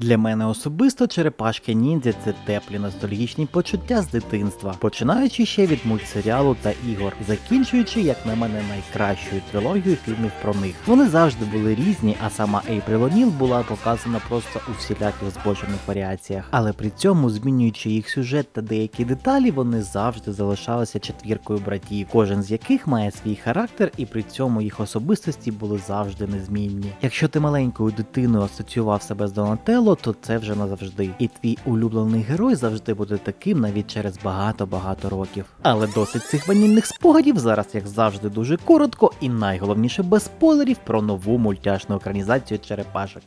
Для мене особисто черепашки ніндзя це теплі ностальгічні почуття з дитинства, починаючи ще від мультсеріалу та ігор, закінчуючи, як на мене, найкращою трилогією фільмів про них. Вони завжди були різні, а сама Ейприл О'Ніл була показана просто у всіляких збочених варіаціях. Але при цьому, змінюючи їх сюжет та деякі деталі, вони завжди залишалися четвіркою братів, кожен з яких має свій характер, і при цьому їх особистості були завжди незмінні. Якщо ти маленькою дитиною асоціював себе з Донателло, то це вже назавжди. І твій улюблений герой завжди буде таким навіть через багато-багато років. Але досить цих ванільних спогадів зараз, як завжди, дуже коротко і найголовніше без спойлерів про нову мультяшну екранізацію черепашок.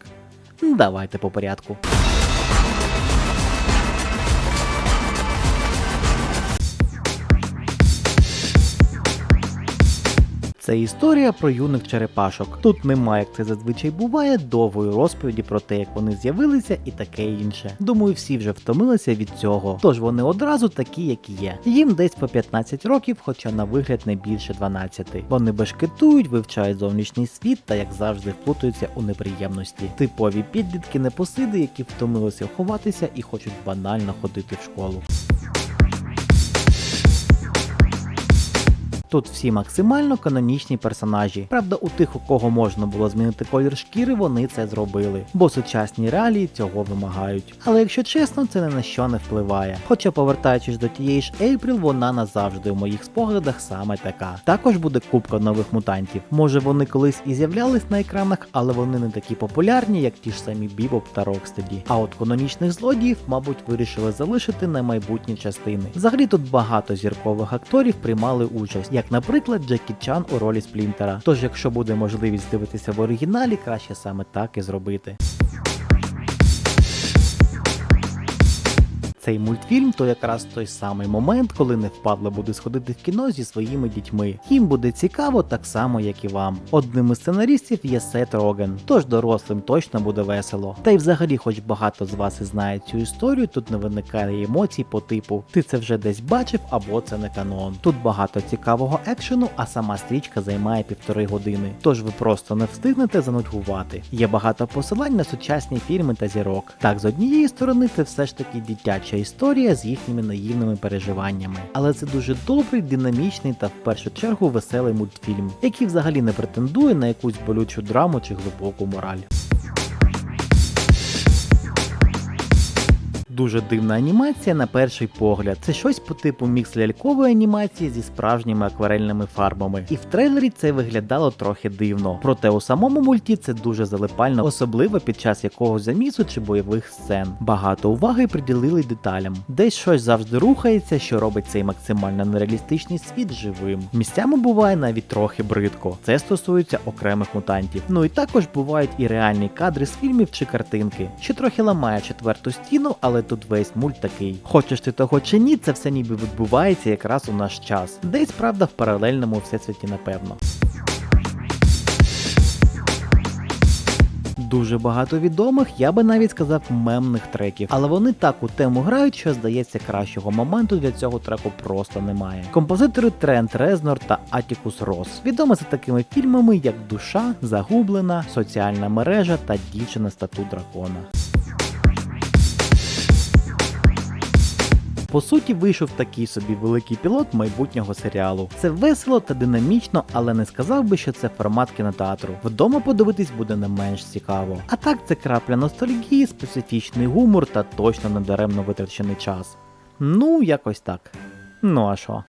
Давайте по порядку. Це історія про юних черепашок. Тут немає, як це зазвичай буває, довгої розповіді про те, як вони з'явилися, і таке інше. Думаю, всі вже втомилися від цього. Тож вони одразу такі, як є. Їм десь по 15 років, хоча на вигляд не більше 12. Вони бешкетують, вивчають зовнішній світ та, як завжди, вплутуються у неприємності. Типові підлітки непосиди, які втомилися ховатися і хочуть банально ходити в школу. Тут всі максимально канонічні персонажі. Правда, у тих, у кого можна було змінити колір шкіри, вони це зробили, бо сучасні реалії цього вимагають. Але якщо чесно, це ні на що не впливає. Хоча, повертаючись до тієї ж Ейпріл, вона назавжди у моїх спогадах саме така. Також буде купка нових мутантів. Може вони колись і з'являлись на екранах, але вони не такі популярні, як ті ж самі Бібоп та Рокстеді. А от канонічних злодіїв, мабуть, вирішили залишити на майбутні частини. Взагалі тут багато зіркових акторів приймали участь, як, наприклад, Джекі Чан у ролі Сплінтера. Тож, якщо буде можливість дивитися в оригіналі, краще саме так і зробити. Цей мультфільм то якраз той самий момент, коли не впадло буде сходити в кіно зі своїми дітьми. Їм буде цікаво так само, як і вам. Одним із сценаристів є Сет Роген, тож дорослим точно буде весело. Та й взагалі, хоч багато з вас і знає цю історію, тут не виникає емоцій по типу ти це вже десь бачив або це не канон. Тут багато цікавого екшену, а сама стрічка займає півтори години. Тож ви просто не встигнете занудьгувати. Є багато посилань на сучасні фільми та зірок. Так, з однієї сторони, це все ж таки дитяча історія з їхніми наївними переживаннями. Але це дуже добрий, динамічний та в першу чергу веселий мультфільм, який взагалі не претендує на якусь болючу драму чи глибоку мораль. Дуже дивна анімація на перший погляд. Це щось по типу мікс лялькової анімації зі справжніми акварельними фарбами. І в трейлері це виглядало трохи дивно. Проте у самому мульті це дуже залипально, особливо під час якогось замісу чи бойових сцен. Багато уваги приділили деталям. Десь щось завжди рухається, що робить цей максимально нереалістичний світ живим. Місцями буває навіть трохи бридко. Це стосується окремих мутантів. Ну і також бувають і реальні кадри з фільмів чи картинки, що трохи ламає четверту стіну, але тут весь мульт такий. Хочеш ти того чи ні, це все ніби відбувається якраз у наш час. Десь правда в паралельному всесвіті, напевно. Дуже багато відомих, я би навіть сказав, мемних треків, але вони так у тему грають, що здається, кращого моменту для цього треку просто немає. Композитори Трент Резнор та Атікус Рос відомі за такими фільмами, як Душа, Загублена, Соціальна мережа та Дівчина стату дракона. По суті, вийшов такий собі великий пілот майбутнього серіалу. Це весело та динамічно, але не сказав би, що це формат кінотеатру. Вдома подивитись буде не менш цікаво. А так це крапля ностальгії, специфічний гумор та точно недаремно витрачений час. Ну, якось так. Ну а що?